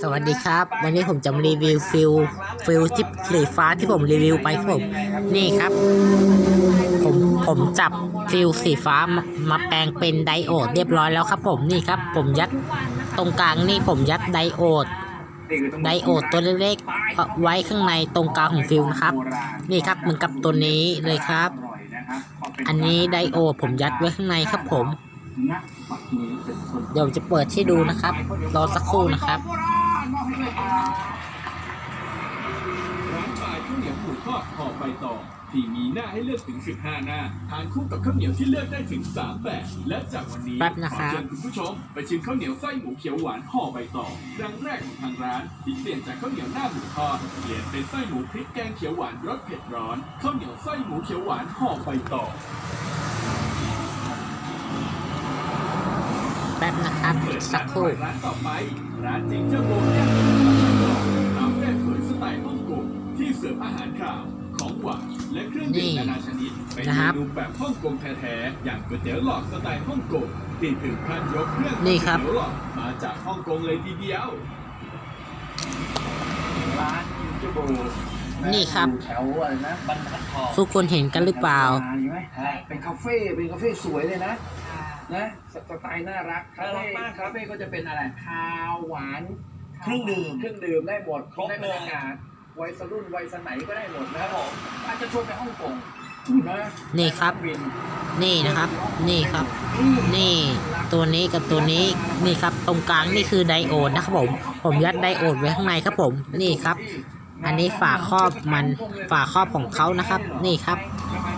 สวัสดีครับ วันนี้ผมจะมารีวิวฟิลฟิลที่สีฟ้าที่ผมรีวิวไปครับผม นี่ครับ ผมผมจับฟิลสีฟ้ามามาแปลงเป็นไดโอดเรียบร้อยแล้วครับ ผมนี่ครับ ผมยัดตรงกลางนี่ผมยัดไดโอดไดโอดตัวเล็กๆไว้ข้างในตรงกลางของฟิลนะครับ นี่ครับเหมือนกับตัวนี้เลยครับ อันนี้ไดโอดผมยัดไว้ข้างในครับผมเดี๋ยวจะเปิดให้ดูนะครับ รอสักครู่นะครับ ร้านขายข้าวเหนียวหมูทอดห่อใบตองที่มีหน้าให้เลือกถึง 15 หน้า ทานคู่กับข้าวเหนียวที่เลือกได้ถึง 3 แบบ และจากวันนี้แป๊บขนะอครับเชิญคุณผู้ชมไปชิมข้าวเหนียวไส้หมูเขียวหวานห่อใบตองครั้งแรกของทางร้านที่เปลี่ยนจากข้าวเหนียวหน้าหมูทอดเปลี่ยนเป็นไส้หมูพริกแกงเขียวหวานรสเผ็ดร้อนข้าวเหนียวไส้หมูเขียวหวานห่อใบตอง แป๊บ นะครับเปิดสัร้ากนครู่ร้านต่อไปร้านจิงเจ้าโบย่างคาเฟ่สวยสไตล์ฮ่องกงที่เสิร์ฟอาหารข่าวของหวานและเครื่องดื่มนานาชนิดเป็นนะเมครับนูแบบฮ่องกงแท้ๆอย่างก๋วยเตี๋ยวหลอดสไตล์ฮ่องกงที่ถึงขั้นยกเครื่องนี่ครับก๋วยเตี๋ยวหลอดมาจากฮ่องกงเลยทีเดียวร้านจิงเจ้าโบนี่ครับอยู่แถวอะไรนะบรรทัดทองทุกคนเห็นกันหรือเปล่าใช่ไหมเป็นคาเฟ่เป็นคาเฟ่สวยเลยนะ นะสสไตล์น่ารักคาเฟ่คาเฟ่ก็จะเป็นอะไรคาวหวานเครื่องดื่ม เครื่องดื่มได้หมดครบได้บรเลยรยากาศวัยสรุ่นวัยสมัยก็ได้หมดนะครับผมอาจจะชวนไปฮ่องกงนะนี่ครับบินนี่นะครับ นี่ครับ นี่ ตัวนี้กับตัวนี้ นี่ครับ ตรงกลางนี่คือไดโอดนะครับผม ผมยัดไดโอดไว้ข้างในครับผม นี่ครับ อันนี้ฝาครอบมัน ฝาครอบของเขานะครับ นี่ครับ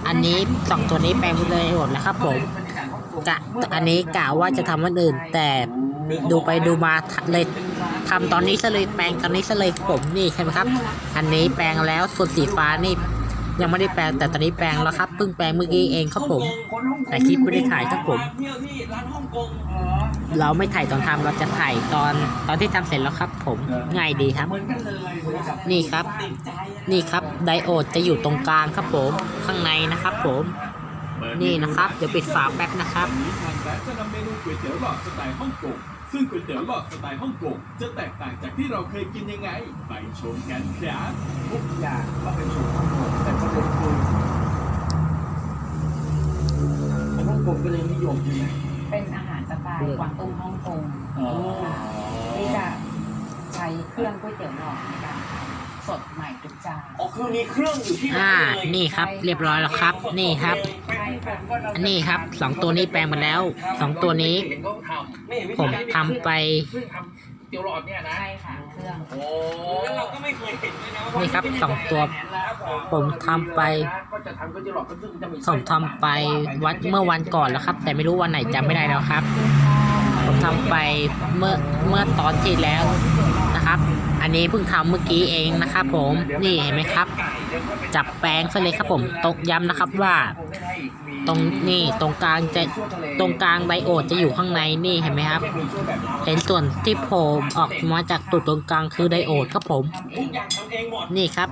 อันนี้สองตัวนี้แปลงเป็นไดโอดแล้วครับผม กะอันนี้กะว่าจะทำวันอื่น แต่ดูไปดูมาเลยทำตอนนี้ซะเลยแปลงตอนนี้ซะเลยผมนี่ใช่ไหมครับ อันนี้แปลงแล้วส่วนสีฟ้านี่ยังไม่ได้แปลงแต่ตอนนี้แปลงแล้วครับเพิ่งแปลงเมื่อกี้เองครับผม แต่คลิปไม่ได้ถ่ายครับผม เราไม่ถ่ายตอนทำเราจะถ่ายตอนตอนที่ทำเสร็จแล้วครับ ผมง่ายดีครับ นี่ครับ นี่ครับไดโอดจะอยู่ตรงกลางครับผม ข้างในนะครับผม นี่นะครับ เดี๋ยวปิดฝาแป๊บนะครับวันนี้ทางร้านจะนำเมนูก๋วยเตี๋ยวหลอดสไตล์ฮ่องกงซึ่งก๋วยเตี๋ยวหลอดสไตล์ฮ่องกงจะแตกต่างจากที่เราเคยกินยังไง ไปชมกันครับทุกอย่างก็เป็นสูตรฮ่องกงแต่ประเด็นคือคนฮ่องกงก็เลยนิยมใช่ไหมเป็นอาหารสไตล์กวางตุ้งฮ่องกงอ๋อที่จะใช้เครื่องก๋วยเตี๋ยวหลอดในการทำ สดใหม่ทุกจานอ๋อคือมีเครื่องอยู่ที่อ่า ร้านเลยนี่ครับ เรียบร้อยแล้วครับ นี่ครับใช่ค่ะอันนี้ครับสองตัวนี้แปลงมาแล้วสองตัวนี้เห็นเขาทไม่เห็นวิผธีมการทำไปำซึ่งทำเตี๋ยวหลอดเนี่ยนะ ใช่ค่ะเครื่องโอ้แล้วเราก็ไม่เคยเห็นเลยนะว่านี่ครับสองตัว ผมทำไป ก็จะทำก๋วยเตี๋ยวหลอดก็ซึ่งจะมีผมทำไปวัดเมื่อวันก่อนแล้วครับ แต่ไม่รู้วันไหนจำไม่ได้แล้วครับผม ทำไปเมื่อเมื่อตอนที่แล้วนะครับ อันนี้เพิ่งทำเมื่อกี้เองนะครับผมนี่เห็นไหมครับ จับแป้งซะเลยครับผมตกย้ำนะครับว่า ตรงนี่ตรงกลางจะตรงกลางไดโอดจะอยู่ข้างในนี่เห็นไหมครับ เห็นส่วนที่โผล่ออกมาจากตุดตรงกลางคือไดโอดครับผม นี่ครับ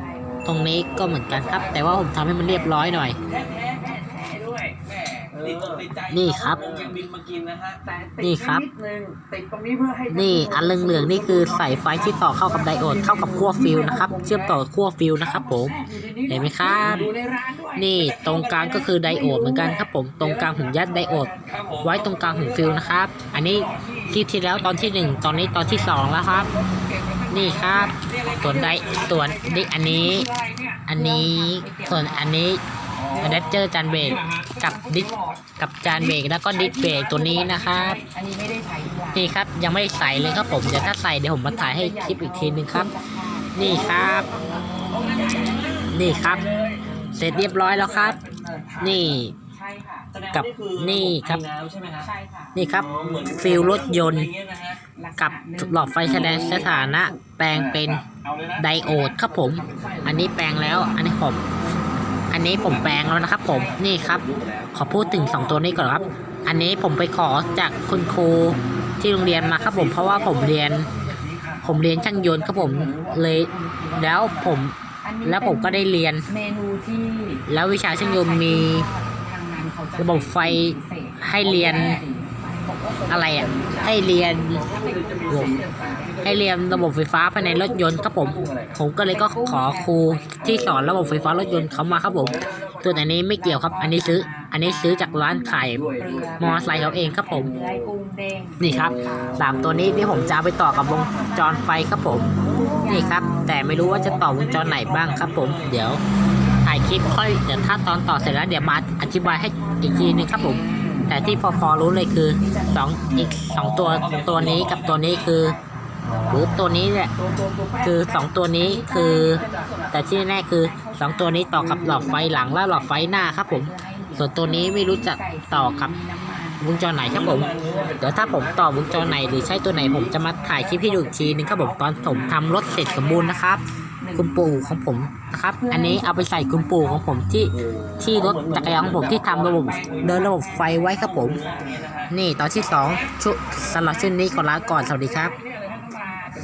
ตรงนี้ก็เหมือนกันครับ แต่ว่าผมทำให้มันเรียบร้อยหน่อย นี่ครับฮ่องกงยังบินมากินนะฮะแต่ติดนี่ครับนิดนึงติดตรงนี้เพื่อให้นี่อันเหลืองๆนี่คือสายไฟที่ต่อเข้ากับไดโอดเข้ากับขั้วฟิลนะครับ เชื่อมต่อกับขั้วฟิลนะครับ ผม เห็นไหมครับดูในร้านด้วยนี่ตรงกลางก็คือไดโอดเหมือนกันครับ ผม ตรงกลางผมยัดไดโอดครับผมไว้ตรงกลางของฟิลนะครับ อันนี้คลิปที่แล้วตอนที่หนึ่งตอนนี้ตอนที่สองแล้วครับ นี่ครับส่วนไดส่วนนี่อันนี้ อันนี้ส่วนอันนี้อะแดปเจอร์จานเบรก กับดิสกับจานเบรกแล้วก็ดิสเบรกตัวนี้นะครับอันนี้ไม่ได้ใช้ทุกวันนี่ครับยังไม่ได้ใส่เลยครับผมเดี๋ยวถ้าใส่เดี๋ยวผมมาถ่ายให้คลิปอีกทีนึงครับ นี่ครับ นี่ครับ เสร็จเรียบร้อยแล้วครับ นี่ใช่ค่ะแสดงว่ากับคือนี่ครับไอน้ำใช่ไหมฮะใช่ค่ะนี่ครับอ๋อเหมือนฟิลรถยนต์อะไรเงี้ยนะฮะลักษณะกับนึ่งหลอดไฟแสดงสถานะ แปลงเป็นเอาเลยนะไดโอดครับผม อันนี้แปลงแล้วอันนี้ผม อันนี้ผมแปลงแล้วนะครับ ผมนี่ครับ ขอพูดถึงสองตัวนี้ก่อนครับ อันนี้ผมไปขอจากคุณครูที่โรงเรียนมาครับผมเพราะว่าผมเรียน ผมเรียนช่างยนต์ครับผมเลย แล้วผมนนแล้วผมก็ได้เรียนเมนูที่แล้ววิชาช่างยนต์มีระบบไฟให้เรียน อะไรอะ ให้เรียน ให้เรียนระบบไฟฟ้าภายในรถยนต์ครับผม ผมก็เลยก็ขอครูที่สอนระบบไฟฟ้ารถยนต์เขามาครับผม ส่วนอันนี้ไม่เกี่ยวครับ อันนี้ซื้อ อันนี้ซื้อจากร้านขายมอไซค์เขาเองครับผม นี่ครับสามตัวนี้ที่ผมจะไปต่อกับวงจรไฟครับผม นี่ครับ แต่ไม่รู้ว่าจะต่อวงจรไหนบ้างครับผม เดี๋ยวถ่ายคลิปค่อยเดี๋ยวถ้าตอนต่อเสร็จแล้วเดี๋ยวมาอธิบายให้อีกทีหนึงครับผม แต่ที่พอพอรู้เลยคือสองอีกสองตัวตัวนี้กับตัวนี้คือ หรือตัวนี้แหละคือสองตัวนี้คือ แต่ที่แน่คือสองตัวนี้ต่อกับหลอดไฟหลังและหลอดไฟหน้าครับผม ส่วนตัวนี้ไม่รู้จะต่อกับวงจรไหนครับผม เดี๋ยวถ้าผมต่อวงจรไหนหรือใช้ตัวไหนผมจะมาถ่ายคลิปให้ดูอีกทีนึงครับผมตอนผมทำรถเสร็จสมบูรณ์นะครับ คุณปู่ของผมนะครับ อันนี้เอาไปใส่คุณปู่ของผมที่ที่รถจักรยานของผมที่ทำระบบเดินระบบไฟไว้ครับผม นี่ตอนที่สองชุสำหรับชุดนี้ขอลาก่อนสวัสดีครับเนี่ย